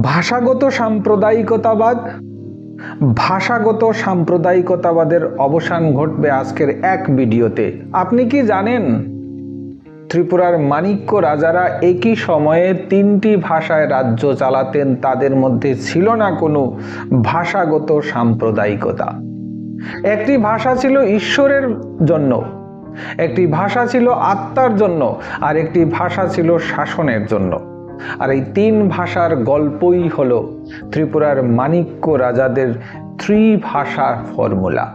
ভাষাগত সাম্প্রদায়িকতাবাদ, ভাষাগত সাম্প্রদায়িকতাবাদের অবসান ঘটবে আজকের এক ভিডিওতে। আপনি কি জানেন? ত্রিপুরার মাণিক্য রাজারা একই সময়ে তিনটি ভাষায় রাজ্য চালাতেন, তাদের মধ্যে ছিল না কোনো ভাষাগত সাম্প্রদায়িকতা। একটি ভাষা ছিল ঈশ্বরের জন্য, একটি ভাষা ছিল আত্মার জন্য, আর একটি ভাষা ছিল শাসনের জন্য। আর এই তিন ভাষার গল্পই হল ত্রিপুরার মাণিক্য রাজাদের ত্রিভাষার ফর্মুলা।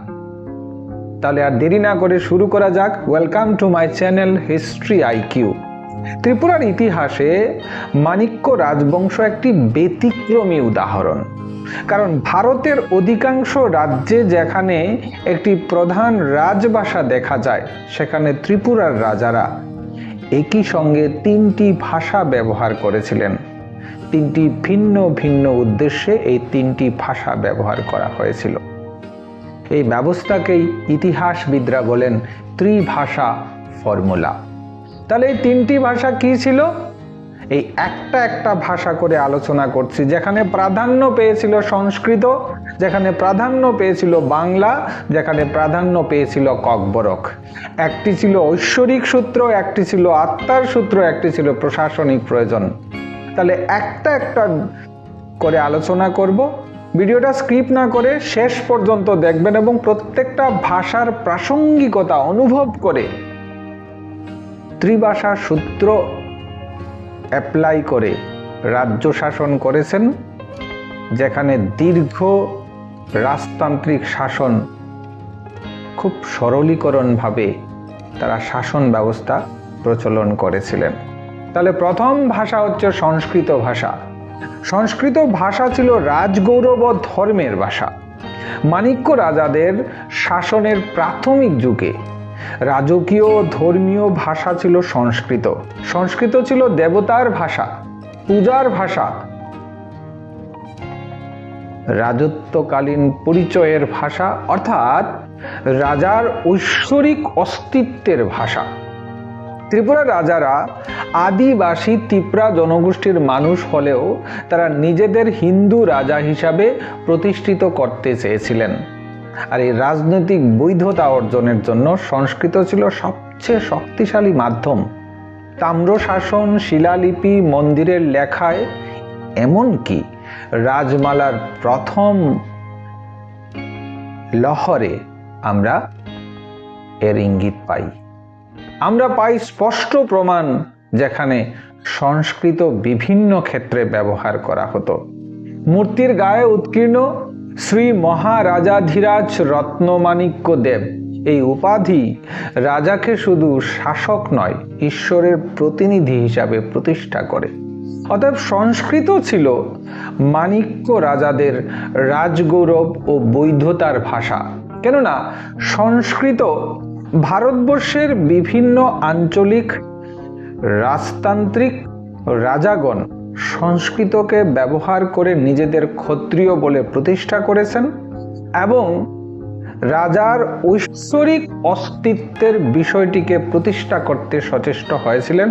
তাহলে আর দেরি না করে শুরু করা যাক। Welcome to my channel history IQ ত্রিপুরার ইতিহাসে মাণিক্য রাজবংশ একটি ব্যতিক্রমী উদাহরণ। কারণ ভারতের অধিকাংশ রাজ্যে যেখানে একটি প্রধান রাজভাষা দেখা যায়, সেখানে ত্রিপুরার রাজারা একই সঙ্গে তিনটি ভাষা ব্যবহার করেছিলেন। তিনটি ভিন্ন ভিন্ন উদ্দেশ্যে এই তিনটি ভাষা ব্যবহার করা হয়েছিল। এই ব্যবস্থাকেই ইতিহাসবিদরা বলেন ত্রিভাষা ফর্মুলা। তাহলে এই তিনটি ভাষা কি ছিল? এই একটা একটা ভাষা করে আলোচনা করছি, যেখানে প্রাধান্য পেয়েছিল সংস্কৃত যেখানে প্রাধান্য পেয়েছিল বাংলা, যেখানে প্রাধান্য পেয়েছিল ককবরক। একটি ছিল ঐশ্বরিক সূত্র, একটি ছিল আত্মার সূত্র, একটি ছিল প্রশাসনিক প্রয়োজন। তাহলে একটা একটা করে আলোচনা করব। ভিডিওটা স্ক্রিপ না করে শেষ পর্যন্ত দেখবেন এবং প্রত্যেকটা ভাষার প্রাসঙ্গিকতা অনুভব করে ত্রিভাষা সূত্র অ্যাপ্লাই করে রাজ্য শাসন করেছেন, যেখানে দীর্ঘ রাজতান্ত্রিক শাসন খুব সরলীকরণভাবে তারা শাসন ব্যবস্থা প্রচলন করেছিলেন। তাহলে প্রথম ভাষা হচ্ছে সংস্কৃত ভাষা। সংস্কৃত ভাষা ছিল রাজগৌরব ধর্মের ভাষা। মাণিক্য রাজাদের শাসনের প্রাথমিক যুগে রাজকীয় ধর্মীয় ভাষা ছিল সংস্কৃত। সংস্কৃত ছিল দেবতার ভাষা, পূজার ভাষা রাজত্বকালীন পরিচয়ের ভাষা, অর্থাৎ রাজার ঐশ্বরিক অস্তিত্বের ভাষা। ত্রিপুরা রাজারা আদিবাসী তিপ্রা জনগোষ্ঠীর মানুষ হলেও তারা নিজেদের হিন্দু রাজা হিসাবে প্রতিষ্ঠিত করতে চেয়েছিলেন। আর এই রাজনৈতিক বৈধতা অর্জনের জন্য সংস্কৃত ছিল সবচেয়ে শক্তিশালী মাধ্যম। তাম্র শাসন শিলালিপি, মন্দিরের লেখায় এমনকি রাজমালার প্রথম লহরে আমরা এর ইঙ্গিত পাই। আমরা পাই স্পষ্ট প্রমাণ যেখানে সংস্কৃত বিভিন্ন ক্ষেত্রে ব্যবহার করা হতো। মূর্তির গায়ে উৎকীর্ণ শ্রী মহারাজাধিরাজ রত্নমাণিক্য দেব এই উপাধি রাজাকে শুধু শাসক নয়, ঈশ্বরের প্রতিনিধি হিসাবে প্রতিষ্ঠা করে। অতএব সংস্কৃত ছিল মাণিক্য রাজাদের রাজগৌরব ও বৈধতার ভাষা। কেননা সংস্কৃত ভারতবর্ষের বিভিন্ন আঞ্চলিক, রাজতান্ত্রিক রাজাগণ সংস্কৃতকে ব্যবহার করে নিজেদের ক্ষত্রিয় বলে প্রতিষ্ঠা করেছেন এবং রাজার ঐশ্বরিক অস্তিত্বের বিষয়টিকে প্রতিষ্ঠা করতে সচেষ্ট হয়েছিলেন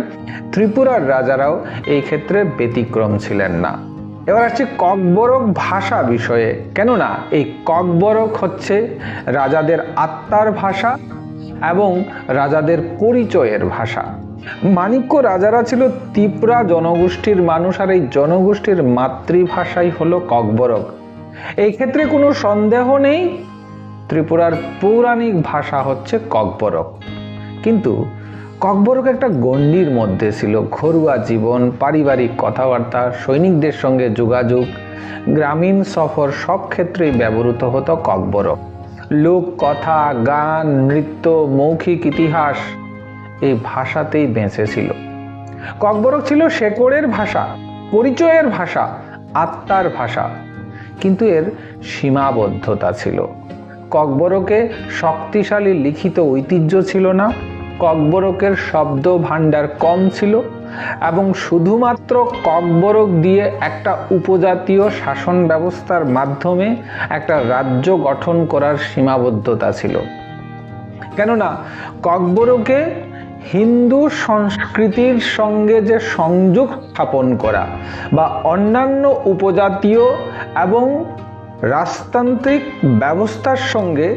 ত্রিপুরার রাজারাও, এই ক্ষেত্রে ব্যতিক্রম ছিলেন না। এবার আসছি ককবরক ভাষা বিষয়ে। কেননা, এই ককবরক হচ্ছে রাজাদের আত্মার ভাষা এবং রাজাদের পরিচয়ের ভাষা। মাণিক্য রাজারা ছিল তিপ্রা জনগোষ্ঠীর মানুষ আর এই জনগোষ্ঠীর মাতৃভাষাই হলো ককবরক। এই ক্ষেত্রে কোনো সন্দেহ নেই ত্রিপুরার পৌরাণিক ভাষা হচ্ছে ককবরক। কিন্তু ককবরক একটা গণ্ডির মধ্যে ছিল, ঘরোয়া জীবন, পারিবারিক কথাবার্তা, সৈনিকদের সঙ্গে যোগাযোগ, গ্রামীণ সফর, সব ক্ষেত্রেই ব্যবহৃত হতো ককবরক। লোক, কথা, গান, নৃত্য, মৌখিক ইতিহাস এই ভাষাতেই বেঁচে ছিল ককবরক ছিল শেকড়ের ভাষা, পরিচয়ের ভাষা, আত্মার ভাষা, কিন্তু এর সীমাবদ্ধতা ছিল। ককবরকে শক্তিশালী লিখিত ঐতিহ্য ছিল না। ককবরকের শব্দ ভাণ্ডার কম ছিল এবং শুধুমাত্র ককবরক দিয়ে একটা উপজাতীয় শাসন ব্যবস্থার মাধ্যমে একটা রাজ্য গঠন করার সীমাবদ্ধতা ছিল। কেননা ককবরকে হিন্দু সংস্কৃতির সঙ্গে যে সংযোগ স্থাপন করা বা অন্যান্য উপজাতীয় এবং রাজতান্ত্রিক ব্যবস্থার সঙ্গে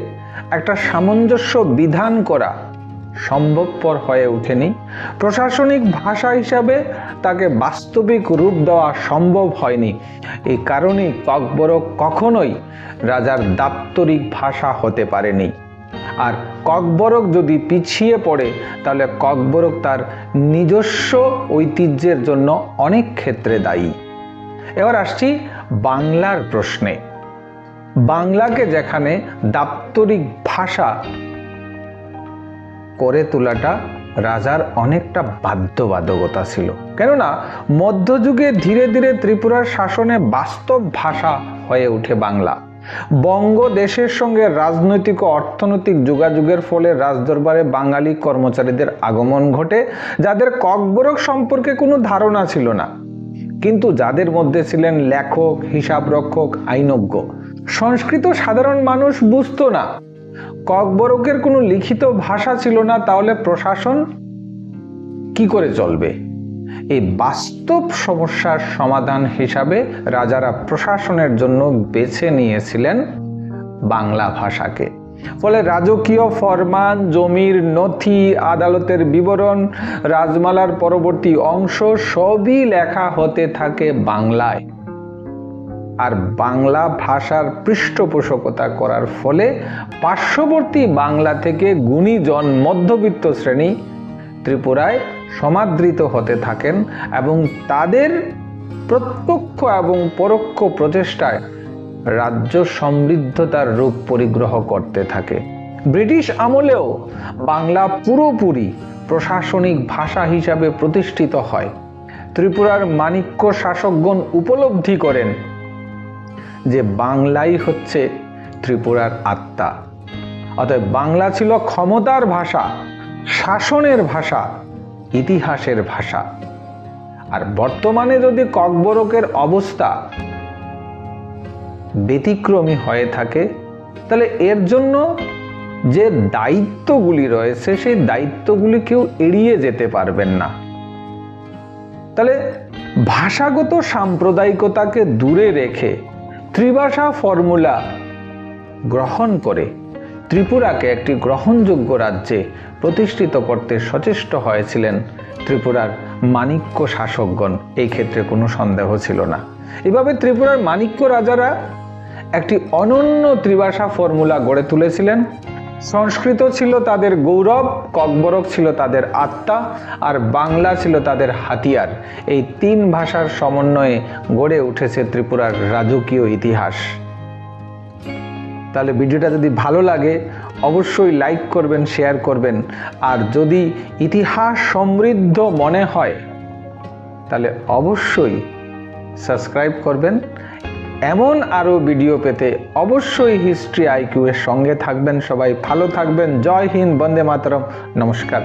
একটা সামঞ্জস্য বিধান করা সম্ভবপর হয়ে ওঠেনি। প্রশাসনিক ভাষা হিসাবে তাকে বাস্তবিক রূপ দেওয়া সম্ভব হয়নি। এই কারণেই ককবরক কখনোই রাজার দাপ্তরিক ভাষা হতে পারেনি। আর ককবরক যদি পিছিয়ে পড়ে, তাহলে ককবরক তার নিজস্ব ঐতিহ্যের জন্য অনেক ক্ষেত্রে দায়ী। এবার আসছি বাংলার প্রশ্নে। বাংলাকে যেখানে দাপ্তরিক ভাষা করে তোলাটা রাজার অনেকটা বাধ্যবাধকতা ছিল। কেননা, মধ্যযুগে ধীরে ধীরে ত্রিপুরার শাসনে বাস্তব ভাষা হয়ে ওঠে বাংলা। বঙ্গ দেশের সঙ্গে রাজনৈতিক ও অর্থনৈতিক যোগাযোগের ফলে রাজদরবারে বাঙালি কর্মচারীদের আগমন ঘটে, যাদের ককবরক সম্পর্কে কোনো ধারণা ছিল না। কিন্তু যাদের মধ্যে ছিলেন লেখক, হিসাবরক্ষক, আইনজ্ঞ সংস্কৃত সাধারণ মানুষ বুঝতো না। ককবরকের কোনো লিখিত ভাষা ছিল না, তাহলে প্রশাসন কি করে চলবে? এই বাস্তব সমস্যার সমাধান হিসাবে রাজারা প্রশাসনের জন্য বেছে নিয়েছিলেন বাংলা ভাষাকে। ফলে রাজকীয় ফরমান, জমির নথি, আদালতের বিবরণ, রাজমালার পরবর্তী অংশ সবই লেখা হতে থাকে বাংলায়। আর বাংলা ভাষার পৃষ্ঠপোষকতা করার ফলে পার্শ্ববর্তী বাংলা থেকে গুণীজন মধ্যবিত্ত শ্রেণি ত্রিপুরায় সমাদৃত হতে থাকেন এবং তাদের প্রত্যক্ষ এবং পরোক্ষ প্রচেষ্টায় রাজ্য সমৃদ্ধতার রূপ পরিগ্রহ করতে থাকে। ব্রিটিশ আমলেও বাংলা পুরোপুরি প্রশাসনিক ভাষা হিসাবে প্রতিষ্ঠিত হয়। ত্রিপুরার মাণিক্য শাসকগণ উপলব্ধি করেন যে বাংলাই হচ্ছে ত্রিপুরার আত্মা। অতএব বাংলা ছিল ক্ষমতার ভাষা, শাসনের ভাষা, ইতিহাসের ভাষা। আর বর্তমানে যদি ককবরকের অবস্থা ব্যতিক্রমী হয়ে থাকে, তাহলে এর জন্য যে দায়িত্বগুলি রয়েছে, সেই দায়িত্বগুলি কেউ এড়িয়ে যেতে পারবেন না। তাহলে ভাষাগত সাম্প্রদায়িকতাকে দূরে রেখে ত্রিভাষা ফর্মুলা গ্রহণ করে ত্রিপুরাকে একটি গ্রহণযোগ্য রাজ্যে প্রতিষ্ঠিত করতে সচেষ্ট হয়েছিলেন ত্রিপুরার মাণিক্য শাসকগণ। এই ক্ষেত্রে কোনো সন্দেহ ছিল না। এভাবে ত্রিপুরার মাণিক্য রাজারা একটি অনন্য ত্রিভাষা ফর্মুলা গড়ে তুলেছিলেন। সংস্কৃত ছিল তাদের গৌরব, ককবরক ছিল তাদের আত্মা, আর বাংলা ছিল তাদের হাতিয়ার। এই তিন ভাষার সমন্বয়ে গড়ে উঠেছে ত্রিপুরার রাজকীয় ইতিহাস। তাহলে ভিডিওটা যদি ভালো লাগে, অবশ্যই লাইক করবেন, শেয়ার করবেন। আর যদি ইতিহাস সমৃদ্ধ মনে হয়, তাহলে অবশ্যই সাবস্ক্রাইব করবেন। এমন আরও ভিডিও পেতে অবশ্যই হিস্ট্রি আইকিউ এর সঙ্গে থাকবেন সবাই। ভালো থাকবেন। জয় হিন্দ, বন্দে মাতরম। নমস্কার।